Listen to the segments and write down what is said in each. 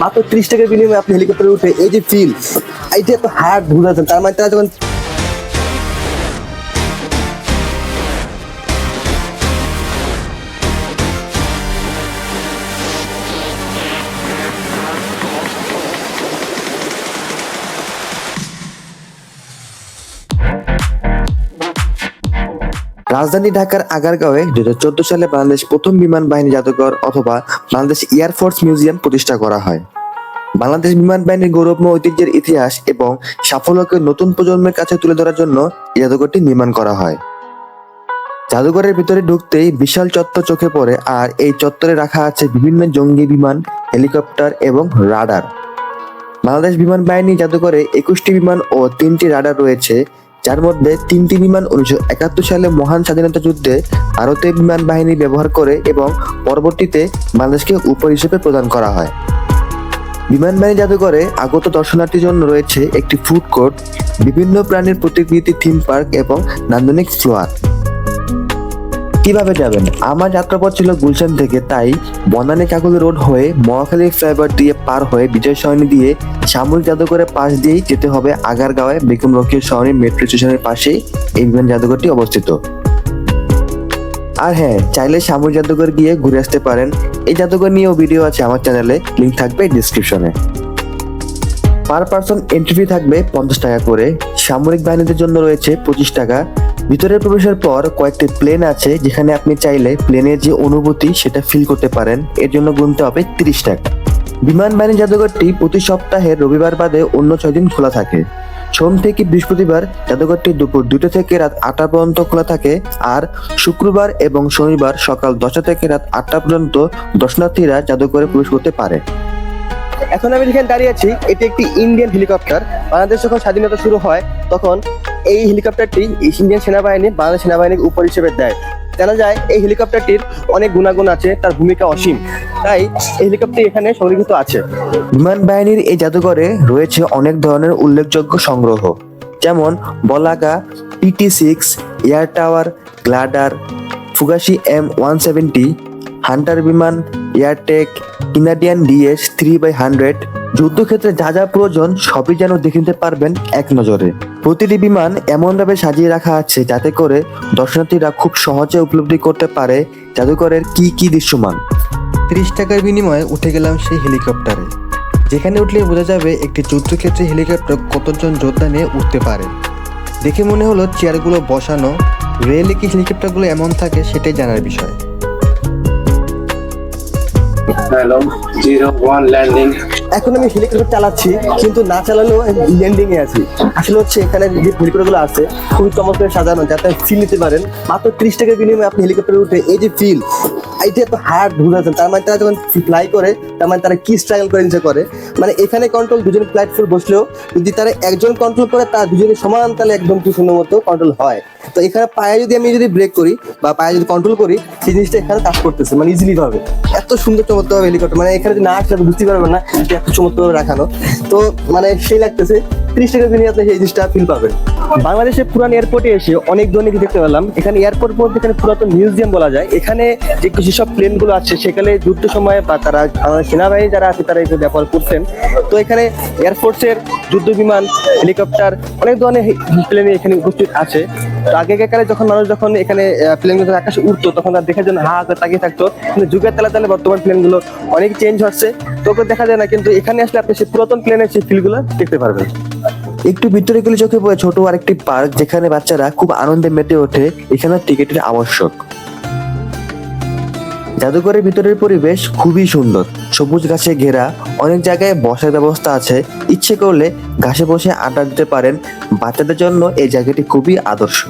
মাত্র ত্রিশ টাকার বিনিময়ে আপনি হেলিকপ্টারে উঠে এই যে ফিল এইটা এত হার্ড বুঝাচ্ছেন তার মানে তারা যখন রাজধানী ঢাকার আগারগাঁওয়ে দু চোদ্দ সালে বাংলাদেশ প্রথম বিমান বাহিনী জাদুঘর অথবা বাংলাদেশ এয়ারফোর্স মিউজিয়াম প্রতিষ্ঠা করা হয়। বাংলাদেশ বিমান বাহিনীর গৌরবময় ঐতিহ্যের ইতিহাস এবং সাফল্যকে নতুন প্রজন্মের কাছে তুলে ধরার জন্য এই জাদুঘরটি নির্মাণ করা হয়। জাদুঘরের ভিতরে ঢুকতেই বিশাল চত্বর চোখে পড়ে আর এই চত্বরে রাখা আছে বিভিন্ন জঙ্গি বিমান, হেলিকপ্টার এবং রাডার। বাংলাদেশ বিমান বাহিনী জাদুঘরে একুশটি বিমান ও তিনটি রাডার রয়েছে, যার মধ্যে তিনটি বিমান উনিশশো একাত্তর সালে মহান স্বাধীনতা যুদ্ধে ভারতীয় বিমান বাহিনী ব্যবহার করে এবং পরবর্তীতে বাংলাদেশকে উপর হিসেবে প্রদান করা হয়। বিমান বাহিনী জাদুঘরে আগত দর্শনার্থীর জন্য রয়েছে একটি ফুড কোর্ট বিভিন্ন প্রাণীর প্রতিকৃতি থিম পার্ক এবং নান্দনিক ফ্লোয়ার কীভাবে যাবেন? আমার যাত্রাপথ ছিল গুলশান থেকে, তাই বনানী কাকুলি রোড হয়ে মহাখালী ফ্লাইওভার দিয়ে পার হয়ে বিজয় সরণি দিয়ে সামরিক জাদুঘরের পাশ দিয়েই যেতে হবে আগারগাঁওয়ে বেগম রকির সরণি মেট্রো স্টেশনের পাশেই এই বিমান জাদুঘরটি অবস্থিত। আর হ্যাঁ চাইলে সামরিক জাদুঘর গিয়ে ঘুরে আসতে পারেন। এই জাদুঘর নিয়েও ভিডিও আছে আমার চ্যানেলে লিঙ্ক থাকবে ডিসক্রিপশনে পার পার্সন এন্ট্রি ফি থাকবে পঞ্চাশ টাকা করে। সামরিক বাহিনীদের জন্য রয়েছে পঁচিশ টাকা। ভিতরে প্রবেশের পর কয়েকটি প্লেন আছে, যেখানে আপনি চাইলে প্লেনের যে অনুভূতি সেটা ফিল করতে পারেন। এর জন্য গুনতে হবে তিরিশ টাকা। বিমান বাহিনী জাদুঘরটি প্রতি সপ্তাহে রবিবার বাদে অন্য ছয় দিন খোলা থাকে। সোম থেকে বৃহস্পতিবার জাদুঘরটি দুপুর দুটো থেকে রাত আটটা পর্যন্ত খোলা থাকে আর শুক্রবার এবং শনিবার সকাল দশটা থেকে রাত আটটা পর্যন্ত দর্শনার্থীরা জাদুঘরে প্রবেশ করতে পারে। এখন আমি যেখানে দাঁড়িয়ে আছি, এটি একটি ইন্ডিয়ান হেলিকপ্টার। বাংলাদেশ যখন স্বাধীনতা শুরু হয়, তখন এই হেলিকপ্টারটি ইন্ডিয়ান সেনাবাহিনী বাংলাদেশ সেনাবাহিনীর উপর হিসেবে দেয়। জানা যায় এই হেলিকপ্টারটির অনেক গুণাগুণ আছে, তার ভূমিকা অসীম। তাই এই হেলিকপ্টার এখানে সংরক্ষিত আছে। বিমান বাহিনীর এই জাদুঘরে রয়েছে অনেক ধরনের উল্লেখযোগ্য সংগ্রহ, যেমন Balaka PT six air tower, glider ফুগাসি M one seventy, Hunter বিমান, Airtech, Canadian DS three by hundred যুদ্ধক্ষেত্রে যা যা প্রয়োজন সবই যেন দেখে নিতে পারবেন এক নজরে। প্রতিটি বিমান এমনভাবে সাজিয়ে রাখা আছে যাতে করে দর্শনার্থীরা খুব সহজে উপলব্ধি করতে পারে জাদুঘরের কি কি দৃশ্যমান। ত্রিশ টাকার বিনিময়ে উঠে গেলাম সেই হেলিকপ্টারে, যেখানে উঠলে বোঝা যাবে একটি যুদ্ধক্ষেত্রে হেলিকপ্টার কতজন যোদ্ধা নিয়ে উঠতে পারে। দেখে মনে হলো চেয়ারগুলো বসানো, রেলে কি হেলিকপ্টারগুলো এমন থাকে সেটাই জানার বিষয়। One landing. এখন আমি হেলিকপ্টার চালাচ্ছি, কিন্তু না চালালেও ল্যান্ডিং এ আছি। আসলে হচ্ছে এখানে যে হেলিকপ্টারগুলো আছে, খুবই চমৎকার সাজানো, যাতে ফিল নিতে পারেন। মাত্র ত্রিশ টাকার বিনিময়ে আপনি হেলিকপ্টারে উঠে, এই যে ফিল এইটা এত হার্ড বুঝাচ্ছেন তার মানে তারা যখন ফ্লাই করে, তার মানে তারা কি স্ট্রাগল করে নিচে করে। মানে এখানে কন্ট্রোল দুজন প্ল্যাটফর্ম বসলেও, যদি তারা একজন কন্ট্রোল করে, তার দুজনের সমান তাহলে একদম কি মতো কন্ট্রোল হয়। তো এখানে পায়ে যদি আমি যদি ব্রেক করি, বা পায়ে যদি কন্ট্রোল করি, সেই জিনিসটা এখানে কাজ করতেছে মানে ইজিলি ভাবে। এত সুন্দর চমৎকার হেলিকপ্টার মানে এখানে যদি না আসলে বুঝতে পারবেন না এত চমৎকার রাখানো। তো মানে সেই লাগতেছে। ত্রিশ টাকা দিনে আপনি সেই জিনিসটা ফিল পাবেন। বাংলাদেশের পুরান এয়ারপোর্টে এসে অনেক ধরনের কিছু দেখতে পেলাম। এখানে এয়ারপোর্ট বলতে এখানে পুরাতন মিউজিয়াম বলা যায়। এখানে যে যেসব প্লেনগুলো আছে, সেখানে যুদ্ধ সময়ে বা তারা আমাদের সেনাবাহিনী যারা আছে, তারা এগুলো ব্যবহার করছেন। তো এখানে এয়ারফোর্সের যুদ্ধ বিমান হেলিকপ্টার অনেক ধরনের প্লেন এখানে উপস্থিত আছে। তো আগেকার যখন মানুষ যখন এখানে প্লেনগুলো আকাশে উঠতো তখন তার দেখার জন্য হা করে তাকিয়ে থাকতো। কিন্তু যুগের তালে তালে বর্তমান প্লেনগুলো অনেক চেঞ্জ হচ্ছে। তো দেখা যায় না, কিন্তু এখানে আসলে আপনি সেই পুরাতন প্লেনের সেই ফিলগুলো দেখতে পারবেন। একটু ভিতরে গেলে চোখে পড়ে ছোট আরেকটি পার্ক যেখানে বাচ্চারা খুব আনন্দে মেতে ওঠে এখানে টিকিটের আবশ্যক। জাদুঘরের ভিতরের পরিবেশ খুবই সুন্দর। সবুজ গাছে ঘেরা, অনেক জায়গায় বসার ব্যবস্থা আছে। ইচ্ছে করলে ঘাসে বসে আড্ডা দিতে পারেন। বাচ্চাদের জন্য এই জায়গাটি খুবই আদর্শ।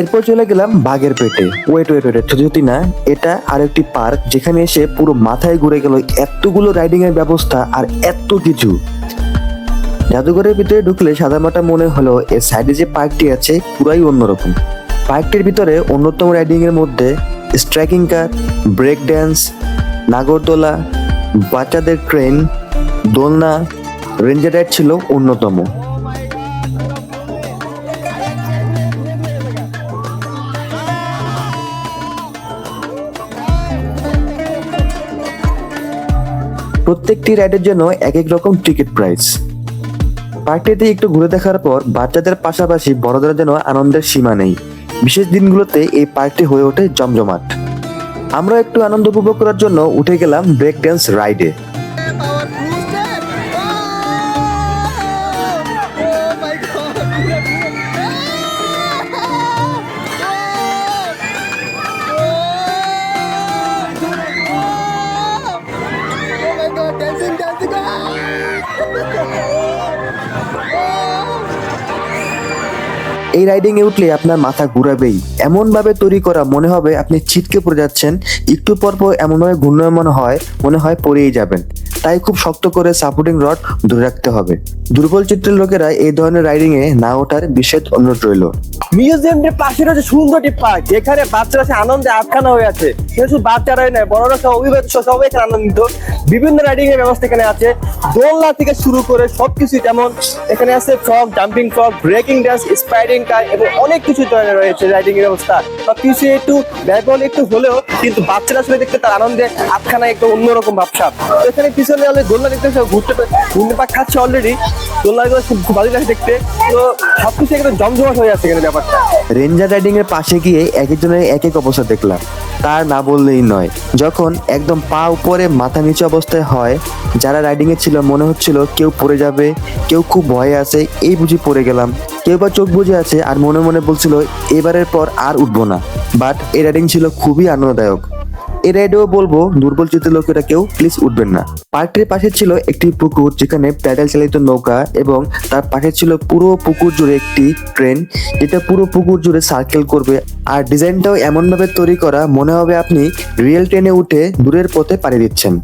এরপর চলে গেলাম বাঘের পেটে। ওয়েট ওয়েট ওয়েট যদি না, এটা আরেকটি পার্ক, যেখানে এসে পুরো মাথায় ঘুরে গেল এতগুলো রাইডিং এর ব্যবস্থা আর এত কিছু। জাদুঘরের ভিতরে ঢুকলে সাদামাটা মনে হলো, এর সাইডে যে পার্কটি আছে, পুরাই অন্যরকম। পার্কটির ভিতরে অন্যতম রাইডিং এর মধ্যে স্ট্রাইকিং কার ব্রেক ড্যান্স নাগরদোলা, বাচ্চাদের ট্রেন দোলনা রেঞ্জার রাইড ছিল অন্যতম। প্রত্যেকটি রাইডের জন্য এক এক রকম টিকিট প্রাইস পার্কটিতে একটু ঘুরে দেখার পর বাচ্চাদের পাশাপাশি বড়দের জন্য আনন্দের সীমা নেই। বিশেষ দিনগুলোতে এই পার্কটি হয়ে ওঠে জমজমাট। আমরা একটু আনন্দ উপভোগ করার জন্য উঠে গেলাম ব্রেক ড্যান্স রাইডে এই রাইডিং এ উঠলে আপনার মাথা ঘুরাবেই। এমন ভাবে তৈরি করা মনে হবে আপনি ছিটকে পড়ে যাচ্ছেন, একটু পর পর এমন ভাবে ঘূর্ণায়মান মনে হয় মনে হয় পড়েই যাবেন। তাই খুব শক্ত করে সাপোর্টিং রড ধরে রাখতে হবে। দুর্বল চিত্রের লোকেরা এই ধরনের রাইডিং এ না ওঠার বিশেষ অনুরোধ রইল। মিউজিয়ামটির পাশে রয়েছে সুন্দর একটি পার্ক, যেখানে বাচ্চারা সে আনন্দে আটখানা হয়ে আছে। শুধু বাচ্চারাই নয়, বড়রা সহ অভিভাবক সহ সবাই এখানে আনন্দিত। বিভিন্ন রাইডিং এর ব্যবস্থা এখানে আছে। দোলনা থেকে শুরু করে সবকিছু যেমন এখানে আছে frock jumping frock breaking dance স্পাইডিং car এবং অনেক কিছু ধরনের রয়েছে রাইডিং এর ব্যবস্থা। সব কিছু একটু ব্যয়বহুল একটু হলেও কিন্তু বাচ্চারা আসলে দেখতে তার আনন্দে আটখানা একটু অন্যরকম ভাবসাব। এখানে পিছনে দোলনা দেখতে ঘুরতে ঘুরতে পাক খাচ্ছে অলরেডি খুব লাগে দেখতে। তো জমজমাট হয়ে আছে এখানে ব্যাপারটা। রেঞ্জার রাইডিং এর পাশে গিয়ে এক একজনের এক এক অবস্থা দেখলাম। তার না বললেই নয়। যখন একদম পা উপরে, মাথা নিচে অবস্থায় হয়, যারা রাইডিং এ ছিল, মনে হচ্ছিল কেউ পড়ে যাবে, কেউ খুব ভয়ে আছে, এই বুঝি পড়ে গেলাম। কেউ বা চোখ বুঝে আছে, আর মনে মনে বলছিল, এবারের পর আর উঠবো না। বাট এই রাইডিং ছিল খুবই আনন্দদায়ক। এই রাইডেও বলব, দুর্বল চিত্রের লোকেরা কেউ প্লিজ উঠবেন না। পার্কটির পাশে ছিল একটি পুকুর যেখানে প্যাডেল চালিত নৌকা এবং তার পাশে ছিল পুরো পুকুর জুড়ে একটি ট্রেন যেটা পুরো পুকুর জুড়ে সার্কেল করবে। আর ডিজাইনটাও এমন ভাবে তৈরি করা, মনে হবে আপনি রিয়েল ট্রেনে উঠে দূরের পথে পাড়ি দিচ্ছেন।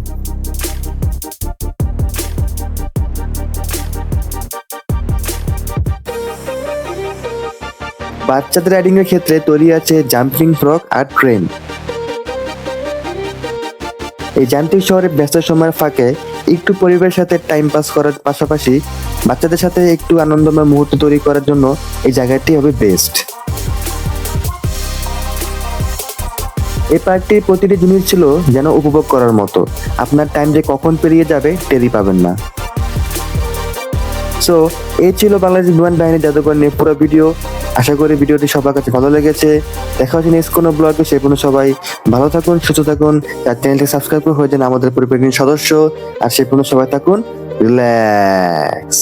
বাচ্চাদের রাইডিং এর ক্ষেত্রে তৈরি আছে জাম্পিং ফ্রক আর ট্রেন এই যান্ত্রিক শহরে ব্যস্ত সময়ের ফাঁকে একটু পরিবারের সাথে টাইম পাস করার পাশাপাশি বাচ্চাদের সাথে একটু আনন্দময় মুহূর্ত তৈরি করার জন্য এই জায়গাটি হবে বেস্ট এই পার্কটির প্রতিটি জিনিস ছিল যেন উপভোগ করার মতো। আপনার টাইম যে কখন পেরিয়ে যাবে টেরি পাবেন না। সো এই ছিল বাংলাদেশ বিমান বাহিনী জাদুঘর নিয়ে পুরো ভিডিও আশা করি ভিডিওটি সবার কাছে ভালো লেগেছে। দেখা হচ্ছে নেক্সট কোনো ব্লগে সে কোনো সবাই ভালো থাকুন, সুস্থ থাকুন। আর চ্যানেলটি সাবস্ক্রাইব করে হয়ে যান আমাদের পরিবারের সদস্য। আর সে কোনো সবাই থাকুন রিল্যাক্স